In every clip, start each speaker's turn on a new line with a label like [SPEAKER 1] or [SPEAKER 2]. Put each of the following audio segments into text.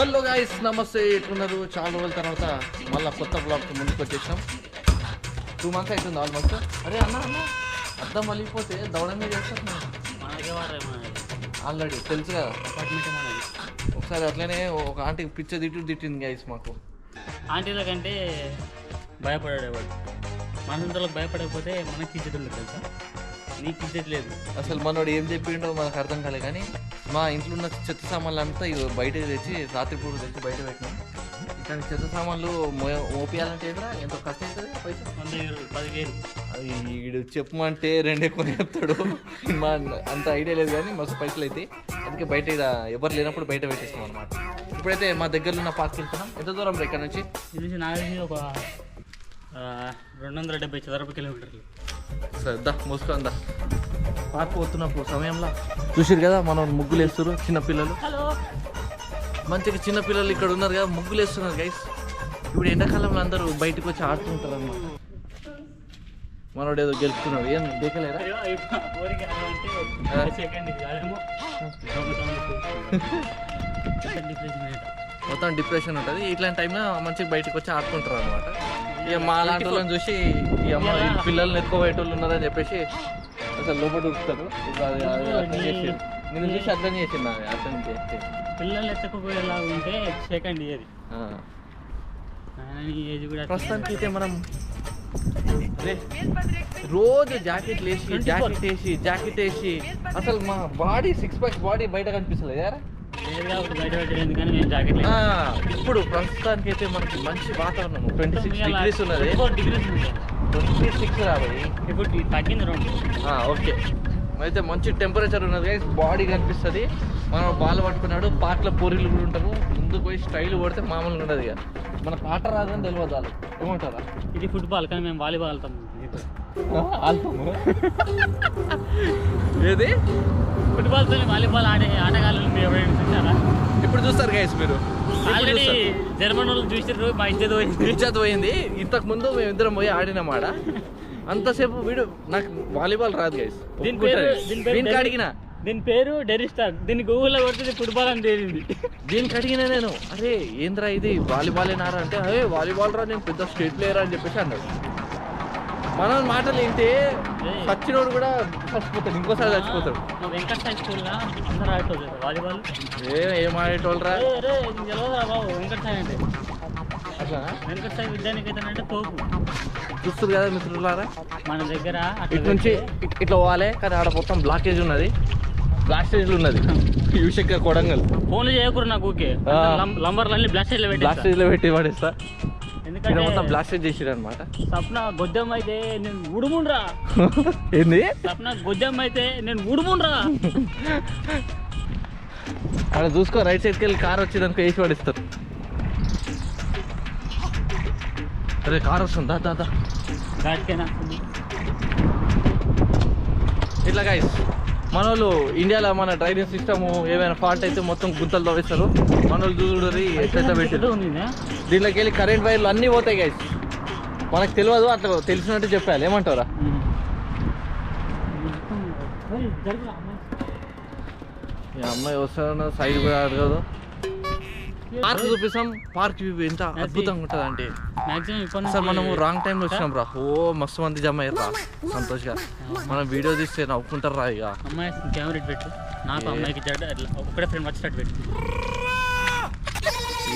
[SPEAKER 1] Hello guys నమస్తే. ఎట్లున్నారు? చాలా రోజుల తర్వాత మళ్ళీ కొత్త బ్లాగ్తో ముందుకు వచ్చేసాం టూ మంత్స్ అవుతుంది ఆల్మోస్ట్ అరే అన్న అన్న. అద్దం మళ్ళీపోతే
[SPEAKER 2] వాడరే మనది
[SPEAKER 1] ఆల్రెడీ తెలుసు కదా. ఒకసారి అట్లనే ఒక ఆంటీకి పిచ్చ తిట్టు తిట్టింది గైస్ మాకు.
[SPEAKER 2] ఆంటీల కంటే భయపడేవాడు మనంతలకు భయపడకపోతే మనకి ఉండదు తెలుసా? నీకు ఇజ్జత్ లేదు.
[SPEAKER 1] అసలు మనోడు ఏం చెప్పిండో మనకు అర్థం కాలే కానీ మా ఇంట్లో ఉన్న చెత్త సామాన్లు అంతా బయట తెచ్చి రాత్రిపూట తెచ్చి బయట పెట్టినాం. ఇక్కడ చెత్త సామాన్లు మోపియాలంటే ఏంట్రా ఎంతో ఖర్చు అవుతుంది పైసలు
[SPEAKER 2] పదివేలు
[SPEAKER 1] అది వీడు చెప్పమంటే రెండే కొని చెప్తాడు. మా అంత ఐడియా లేదు కానీ మస్తు పైసలు అయితే అందుకే బయట ఎవరు లేనప్పుడు బయట పెట్టేస్తాం అనమాట ఇప్పుడైతే మా దగ్గరలో ఉన్న పార్క్ వెళ్తున్నాం. ఎంత దూరం ఇక్కడ నుంచి?
[SPEAKER 2] ఇది నాకు ఒక రెండు వందల డెబ్బై చదరపు కిలోమీటర్లు.
[SPEAKER 1] సరే దా మూసుకుందా పార్క్ పోతున్నప్పుడు సమయంలో చూసారు కదా మనం ముగ్గులు వేస్తారు చిన్నపిల్లలు మంచిగా చిన్నపిల్లలు ఇక్కడ ఉన్నారు కదా ముగ్గులు వేస్తున్నారు గైస్ ఇప్పుడు ఎండాకాలంలో అందరూ బయటకు వచ్చి ఆడుతుంటారు అన్నమాట మనోడు ఏదో గెలుపుతున్నాడు. ఏం దేకలేరా? మొత్తం డిప్రెషన్ ఉంటుంది. ఇట్లాంటి టైంలో మంచిగా బయటకు వచ్చి ఆడుకుంటారు అనమాట ఇక మా లాంటి వాళ్ళని చూసి ఈ అమ్మ ఈ పిల్లల్ని ఎత్తుకోబోయేటోళ్ళు ఉన్నారని చెప్పేసి అసలు లోపల అది అర్థం చేసి నేను చూసి అర్థం చేసింది అది అర్థం చేసి
[SPEAKER 2] పిల్లలు ఎత్తకపోయేలా ఉంటే సెకండ్ ఇయర్ ఏజ్ కూడా
[SPEAKER 1] ప్రస్తుతానికి అయితే మనం రే, రోజు జాకెట్ వేసి జాకెట్ వేసి జాకెట్ వేసి అసలు మా బాడీ సిక్స్ ప్యాక్ బాడీ బయట కనిపిస్తుంది యారా ఇప్పుడు ప్రస్తుతానికి అయితే మనకి మంచి వాతావరణం ట్వంటీ సిక్స్ డిగ్రీస్ ఉన్నది.
[SPEAKER 2] డిగ్రీస్
[SPEAKER 1] ట్వంటీ సిక్స్ రాబోయి
[SPEAKER 2] ఇప్పుడు తగ్గింది రెండు
[SPEAKER 1] ఓకే. అయితే మంచి టెంపరేచర్ ఉన్నది గైస్ బాడీ కనిపిస్తుంది. మనం బాల్ పట్టుకున్నాడు. పాటల పూరీలు కూడా ఉంటారు ముందుకు పోయి స్టైల్ కొడితే మామూలుగా ఉండదు ఇక. మనకు ఆట రాదని తెలియదు వాళ్ళు ఏమంటారా?
[SPEAKER 2] ఇది ఫుట్బాల్ కానీ మేము వాలీబాల్ ఆడతాం
[SPEAKER 1] ఏది?
[SPEAKER 2] ఫుట్బాల్తో వాలీబాల్ ఆడే ఆటగాళ్ళు మీరు ఎవరైనా చూసారా?
[SPEAKER 1] ఇప్పుడు చూస్తారు గైస్ మీరు.
[SPEAKER 2] ఆల్రెడీ జర్మన్ వాళ్ళు చూసారు మా ఇజ్జత్ పోయింది.
[SPEAKER 1] ఇజ్జత్ పోయింది. ఇంతకు ముందు మేము ఇద్దరం పోయి ఆడినామాట అంతసేపు వీడు నాకు వాలీబాల్ రాదు గైస్
[SPEAKER 2] దీని పేరు దీని పేరు
[SPEAKER 1] అడిగిన.
[SPEAKER 2] దీని పేరు డెరిస్టార్ దీన్ని గూగుల్లో కొడితే ఫుట్బాల్ అని తేలింది.
[SPEAKER 1] దీనికి అడిగిన నేను. అరే ఏంద్రా ఇది? వాలీబాల్ ఏనారా అంటే అదే వాలీబాల్ రా నేను పెద్ద స్టేట్ ప్లేయర్ అని చెప్పేసి అన్నాడు. మన మాటలు ఏంటి చచ్చినోడు కూడా చచ్చిపోతాడు ఇంకోసారి చచ్చిపోతాడు.
[SPEAKER 2] మా వెంకట సాయి స్కూల్లో అందరూ ఆడుతుంది వాలీబాల్?
[SPEAKER 1] ఏ ఏం ఆడేటోళ్ళరా?
[SPEAKER 2] ఏ, రే, నీకు తెలియదురా బాబు వెంకట సాయి అంటే?
[SPEAKER 1] అట్లా
[SPEAKER 2] వెంకట సాయి విద్యానికేతన్ అంటే తోపు
[SPEAKER 1] చూస్తారు కదా మిత్రులారా?
[SPEAKER 2] మన దగ్గర
[SPEAKER 1] ఇటు నుంచి ఇట్- ఇట్లా పోవాలి కానీ ఆడ మొత్తం బ్లాకేజ్ ఉన్నది. బ్లాస్టేజ్ ఉన్నది. యువశంకర్ కొడంగల్.
[SPEAKER 2] ఫోన్లు చేయకూడదు నాకు ఊకే.
[SPEAKER 1] ఆ.
[SPEAKER 2] లంబర్లు అన్ని బ్లాస్టేజ్లో పెట్టి
[SPEAKER 1] బ్లాస్టేజ్లో పెట్టి పడేస్తా. ఇక్కడ మొత్తం
[SPEAKER 2] ఎందుకంటే
[SPEAKER 1] బ్లాస్టేజ్ చేసిరు అనమాట
[SPEAKER 2] సప్న గొద్దెమ్మ అయితే నేను ఉడుముండ్రా.
[SPEAKER 1] ఏంది?
[SPEAKER 2] సప్న గొద్దెమ్మ అయితే నేను ఉడుముండ్రా.
[SPEAKER 1] అక్కడ చూసుకో రైట్ సైడ్కి వెళ్ళి కార్ వచ్చి దానికి వేసి పడిస్తారు. అరే కార్ వస్తుంది దా దా దా.
[SPEAKER 2] ఘాట్కేనా
[SPEAKER 1] ఇట్లా గైస్ మన వాళ్ళు ఇండియాలో మన డ్రైనేజ్ సిస్టమ్ ఏమైనా ఫాల్ట్ అయితే మొత్తం గుంతలు తవ్వేస్తారు. మన వాళ్ళు చూడరి ఎట్లయితే పెట్టారు దీంట్లోకి వెళ్ళి కరెంట్ వైర్లు అన్నీ పోతాయి గైస్ మనకు తెలియదు అట్లా తెలిసినట్టు చెప్పాలి. ఏమంటారా అమ్మాయి వస్తున్న సైడ్ కూడా అడగదు పార్క్ చూపిస్తాం. పార్క్ వ్యూ ఎంత అద్భుతంగా ఉంటుంది అంటే
[SPEAKER 2] ఇప్పటి
[SPEAKER 1] సార్ మనము రాంగ్ టైంలో వచ్చినాం రా. ఓ మస్తు మంది జమ అయ్యారు రా. సంతోష్గా. మనం వీడియో తీస్తే నవ్వుకుంటారు రా ఇక.
[SPEAKER 2] అమ్మాయి కెమెరా ఇటు పెట్టు. నాకు అమ్మాయికి జడ్డ అట్లా ఒక్కడే ఫ్రెండ్ వచ్చేటట్టు పెట్టు.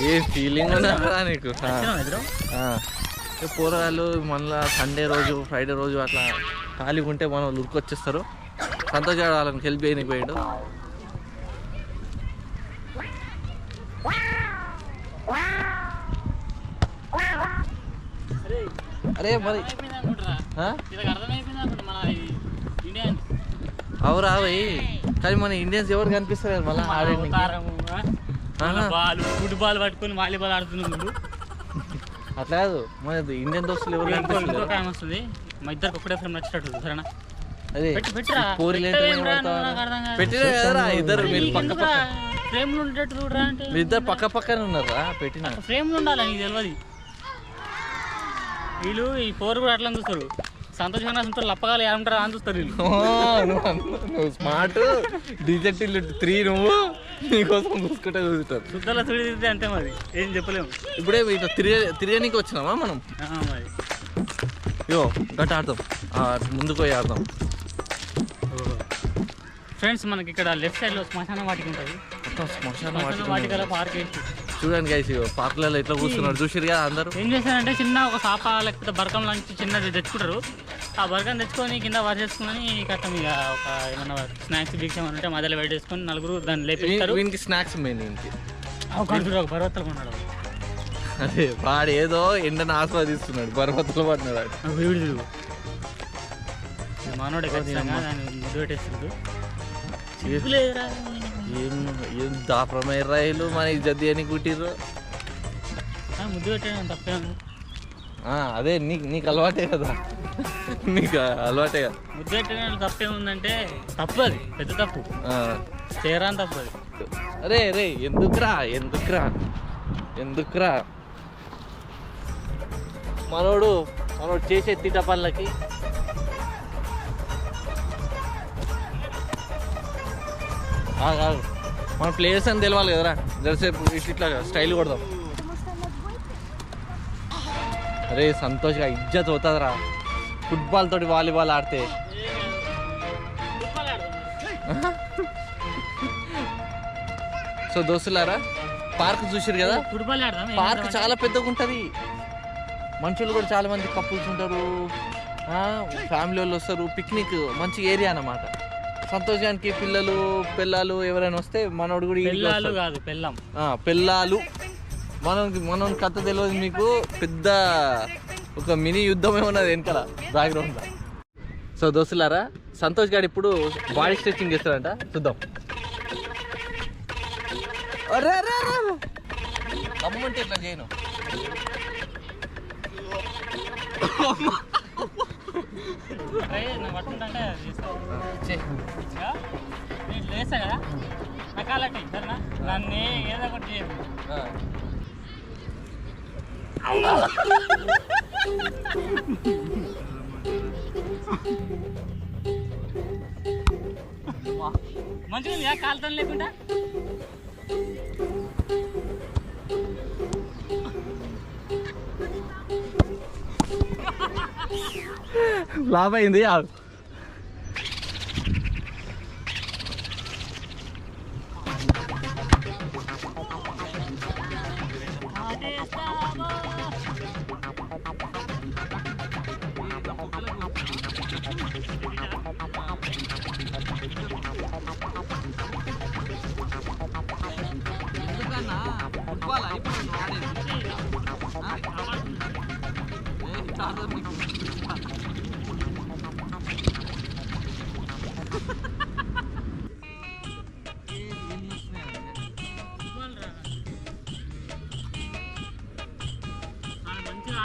[SPEAKER 1] ఏ ఫీలింగ్ ఉన్నదా నీకు. పోరగాళ్ళు మళ్ళీ సండే రోజు ఫ్రైడే రోజు అట్లా ఖాళీగా ఉంటే మనం లుక్ వచ్చేస్తారు సంతోష్ గారు వాళ్ళని హెల్ప్ చేయడానికి పోయాడు అరే మరి
[SPEAKER 2] అయిపోయింది అనుకుంటారా
[SPEAKER 1] ఆ?
[SPEAKER 2] వీళ్ళకి అర్థమైపోయింది అనుకుంటా మన ఇండియన్
[SPEAKER 1] అవురా అవి కానీ మన ఇండియన్స్ ఎవరు కనిపిస్తారు మళ్ళీ.
[SPEAKER 2] బాల్ ఫుట్బాల్ పట్టుకొని వాలీబాల్ ఆడుతున్నాడు
[SPEAKER 1] అట్లా కాదు. మన ఇండియన్ దోస్తులు ఎవరు
[SPEAKER 2] వస్తుంది. మా ఇద్దరికి ఒకటే ఫ్రెండ్ వచ్చేటట్టు సరేనా?
[SPEAKER 1] అదే. పెట్టినా కదరా ఇద్దరు మీరు పక్క పక్క.
[SPEAKER 2] ఫ్రేమ్లు ఉండేటట్టు చూడరా అంటే
[SPEAKER 1] మీ ఇద్దరు పక్క పక్కనే ఉన్నారా? పెట్టిన?
[SPEAKER 2] ఫ్రేమ్లు ఉండాలి నీకు తెలియదు. వీళ్ళు ఈ ఫోర్ కూడా అట్లా చూస్తారు. సంతోషంగా సంతోషం లప్పగాలి ఏమంటారా అని చూస్తారు వీళ్ళు.
[SPEAKER 1] నువ్వు స్మార్ట్ డిజెక్టివ్ త్రీ నువ్వు నీకోసం చూసుకుంటే చూస్తారు
[SPEAKER 2] శుద్ధాల తిరిగితే అంటే మరి ఏం చెప్పలేము.
[SPEAKER 1] ఇప్పుడే ఇట్లా తిరిగే తిరగనీకి వచ్చినామా మనం?
[SPEAKER 2] ఆ, మరి.
[SPEAKER 1] యో గట్ట ఆడదాం. ఆ, ముందుకు పోయి ఆడదాం.
[SPEAKER 2] ఫ్రెండ్స్ మనకి ఇక్కడ లెఫ్ట్ సైడ్లో శ్మశాన వాటికి ఉంటుంది
[SPEAKER 1] శ్మశాన
[SPEAKER 2] శ్మశాన
[SPEAKER 1] వాటిక
[SPEAKER 2] వాటికల పార్క్ వేసి
[SPEAKER 1] చూడండి గైస్ పార్కులలో ఎట్లా కూర్చున్నారు చూసిరు కదా అందరూ?
[SPEAKER 2] ఏం చేశారంటే చిన్న ఒక సాప లేకపోతే బరకం లాంటి చిన్నది తెచ్చుకుంటారు. ఆ బరకం తెచ్చుకొని కింద వరిచేసుకొని కట్టం ఇక ఒక ఏమన్నా స్నాక్స్ బిక్స్ ఏమైనా ఉంటే మధ్యలో పెట్టేసుకొని నలుగురు దాన్ని లేపిస్తారు
[SPEAKER 1] వీనికి స్నాక్స్ మెయిన్ ఇంటి
[SPEAKER 2] ఒక పర్వతాలు కొన్నాడు.
[SPEAKER 1] అదే వాడు ఏదో ఎండను ఆస్వాదిస్తున్నాడు పర్వతాలు పడినాడు వాడు.
[SPEAKER 2] మనోడే ఖచ్చితంగా దాన్ని ముద్దు సిగ్గులేదురా.
[SPEAKER 1] ఏం ఏం దాపరమైన రైలు మన ఇజ్జత్ అని కుట్టిర్రు.
[SPEAKER 2] ముద్దు పెట్టడం తప్పే
[SPEAKER 1] అదే నీకు నీకు అలవాటే కదా. నీకు అలవాటే కదా.
[SPEAKER 2] ముద్దు పెట్టడం తప్పే ఉందంటే తప్పు అది పెద్ద తప్పు.
[SPEAKER 1] ఆ.
[SPEAKER 2] చేయరాని తప్పు అది
[SPEAKER 1] అరే రే ఎందుకురా ఎందుకురా ఎందుకురా? మనోడు మనోడు చేసే తిట్ట పనులకి మన ప్లేయర్స్ అని తెలవాలి కదరా. జరసేపు ఇట్లా ఇట్లా స్టైల్ కొడదాం. అరే సంతోష్గా ఇజ్జత్ అవుతుందిరా ఫుట్బాల్ తోటి వాలీబాల్ ఆడితే. సో దోస్తులారా పార్క్ చూసిరు కదా?
[SPEAKER 2] ఫుట్బాల్
[SPEAKER 1] పార్క్ చాలా పెద్దగా ఉంటుంది. మనుషులు కూడా చాలా మంది కప్పుల్స్ ఉంటారు. ఫ్యామిలీ వాళ్ళు వస్తారు. పిక్నిక్ మంచి ఏరియా అన్నమాట. సంతోషానికి పిల్లలు పిల్లలు ఎవరైనా వస్తే మనోడు కూడా వస్తాడు.
[SPEAKER 2] కాదు పెళ్ళాం.
[SPEAKER 1] ఆ, పిల్లలు మనం మనం కథ తెలియదు మీకు పెద్ద ఒక మినీ యుద్ధమే ఉన్నది వెనకాల బ్యాక్గ్రౌండ్లో సో దోస్తులారా సంతోష్ గారు ఇప్పుడు బాడీ స్ట్రెచ్చింగ్ చేస్తాడంట చూద్దాం. అరే అరే అరే అమ్మంటే ఇట్లా చేయను.
[SPEAKER 2] నేను లేసా కదా నా కాలటి సరేనా నన్ను ఏదో ఒకటి చేయదు మంచిగా ఉంది కాలుతో లేకుండా?
[SPEAKER 1] లాభ అయింది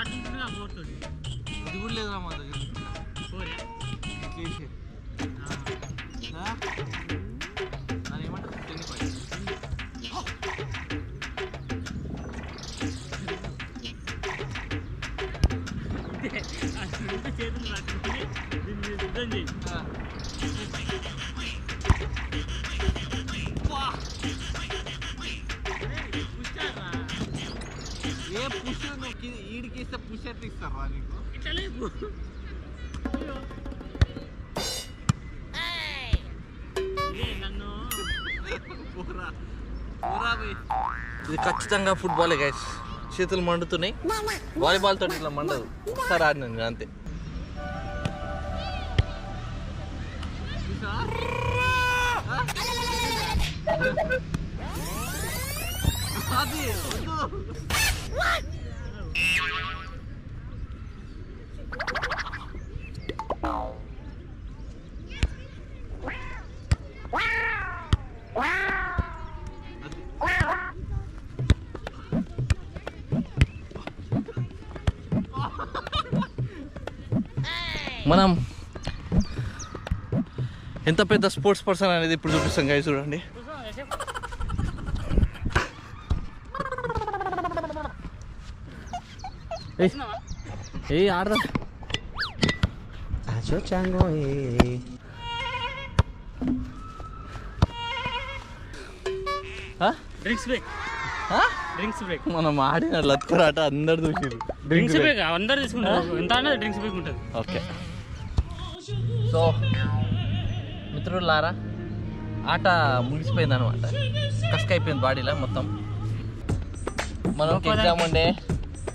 [SPEAKER 1] ఆగు.
[SPEAKER 2] మంచిగా ఆడుతుంటుందిగా పోతుంది
[SPEAKER 1] ఇది కూడా లేదురా మా దగ్గర
[SPEAKER 2] పోరియా
[SPEAKER 1] చేసే ఇస్తారా నీకు?
[SPEAKER 2] ఇట్లా లేపు ఇదే
[SPEAKER 1] ఖచ్చితంగా ఫుట్బాలే గైస్ చేతులు మండుతున్నాయి. వాలీబాల్ తోటి ఇట్లా మండదు. ఒకసారి ఆడినాను నేను అంతే. మనం ఎంత పెద్ద స్పోర్ట్స్ పర్సన్ అనేది ఇప్పుడు చూపిస్తాం గైస్ చూడండి? ఏ ఆడదా
[SPEAKER 3] Macho chango eh.
[SPEAKER 2] Drinks break drinks break
[SPEAKER 1] మనం ఆడిన లత్కరాట అందరు చూసిరు
[SPEAKER 2] డ్రింక్స్ బ్రేక్ అందరు తీసుకుంటారు. ఎంత అనేది డ్రింక్స్ బ్రేక్ ఉంటుంది.
[SPEAKER 1] ఓకే సో మిత్రులారా ఆట ముగిసిపోయింది అనమాట కష్క అయిపోయింది బాడీలో మొత్తం. మనకి ఎగ్జామ్ ఉండే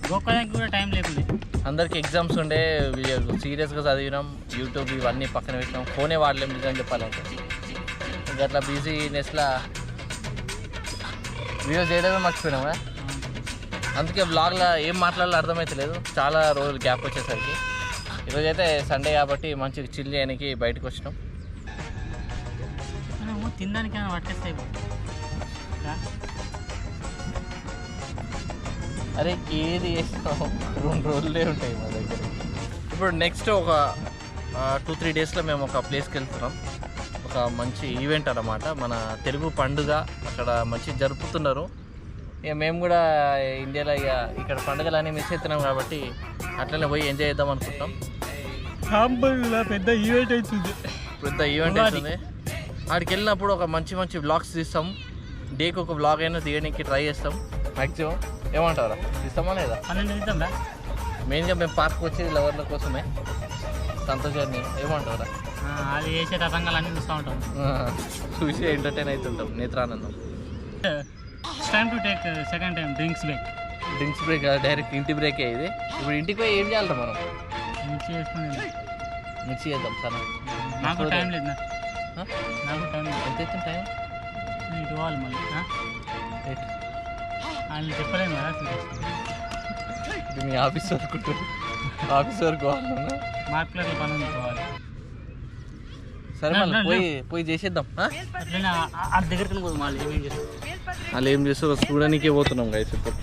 [SPEAKER 2] గోకాదానికి కూడా టైం లేకుండే.
[SPEAKER 1] అందరికి ఎగ్జామ్స్ ఉండే సీరియస్గా చదివినాం యూట్యూబ్ ఇవన్నీ పక్కన పెట్టినాం ఫోనే వాడలేం నిజం చెప్పాలంటే. ఇంకా అట్లా బిజీనెస్లా వీడియో చేయడమే మర్చిపోయినామా? అందుకే బ్లాగ్లో ఏం మాట్లాడాలో అర్థమైతలేదు. చాలా రోజులు గ్యాప్ వచ్చేసరికి. ఈరోజు అయితే సండే కాబట్టి మంచిగా చిల్ చేయడానికి బయటకు వచ్చినాం.
[SPEAKER 2] తినడానికి పట్టేస్తాయి.
[SPEAKER 1] అరే ఏది రెండు రోజులే ఉంటాయి మా దగ్గర. ఇప్పుడు నెక్స్ట్ ఒక టూ త్రీ డేస్లో మేము ఒక ప్లేస్కి వెళ్తున్నాం. ఒక మంచి ఈవెంట్ అన్నమాట. మన తెలుగు పండుగ అక్కడ మంచి జరుపుతున్నారు. ఇక మేము కూడా ఇండియాలో ఇక ఇక్కడ పండుగలు అన్నీ మిస్ అవుతున్నాం కాబట్టి అట్లనే పోయి ఎంజాయ్ చేద్దాం అనుకుంటాం
[SPEAKER 2] పెద్ద ఈవెంట్ అవుతుంది.
[SPEAKER 1] పెద్ద ఈవెంట్. అవుతుంది. ఆడికి వెళ్ళినప్పుడు ఒక మంచి మంచి బ్లాగ్స్ తీస్తాం. డేకి ఒక బ్లాగ్ అయినా తీయడానికి ట్రై చేస్తాం. మ్యాక్సిమం ఏమంటారా తీస్తామా లేదా? మెయిన్గా మేము పార్క్ వచ్చేది లవర్ల కోసమే సంతోషాన్ని ఏమంటారా
[SPEAKER 2] అది చేసే తతంగాలు అన్నీ చూస్తూ ఉంటాం.
[SPEAKER 1] చూసి ఎంటర్టైన్ అవుతుంటాం. నేత్రానందం.
[SPEAKER 2] Time to take second time drinks break
[SPEAKER 1] drinks break direct ఇంటి బ్రేకే ఇది. ఇప్పుడు ఇంటికి పోయి ఏం చేయాలి మనం?
[SPEAKER 2] మిక్స్ చేసుకుని
[SPEAKER 1] మిక్సీ చేద్దాం సరే.
[SPEAKER 2] నాకు టైం లేదు? నాకు టైం లేదు.
[SPEAKER 1] ఎంత టైం?
[SPEAKER 2] ఇటు పోవాలి మళ్ళీ ఆ?
[SPEAKER 1] ఎయిట్
[SPEAKER 2] వాళ్ళు చెప్పలేము కదా
[SPEAKER 1] ఇది మీ ఆఫీస్ వరకు. ఆఫీస్ వరకు
[SPEAKER 2] పని
[SPEAKER 1] సరే మళ్ళీ పోయి పోయి చేసేద్దాం ఆ?
[SPEAKER 2] అట్లనే ఆ- దగ్గరికి పోదు మళ్ళీ ఏమేం చేస్తాం
[SPEAKER 1] వాళ్ళు ఏం చేస్తారో చూడడానికే పోతున్నాం గైస్ ఇప్పుడు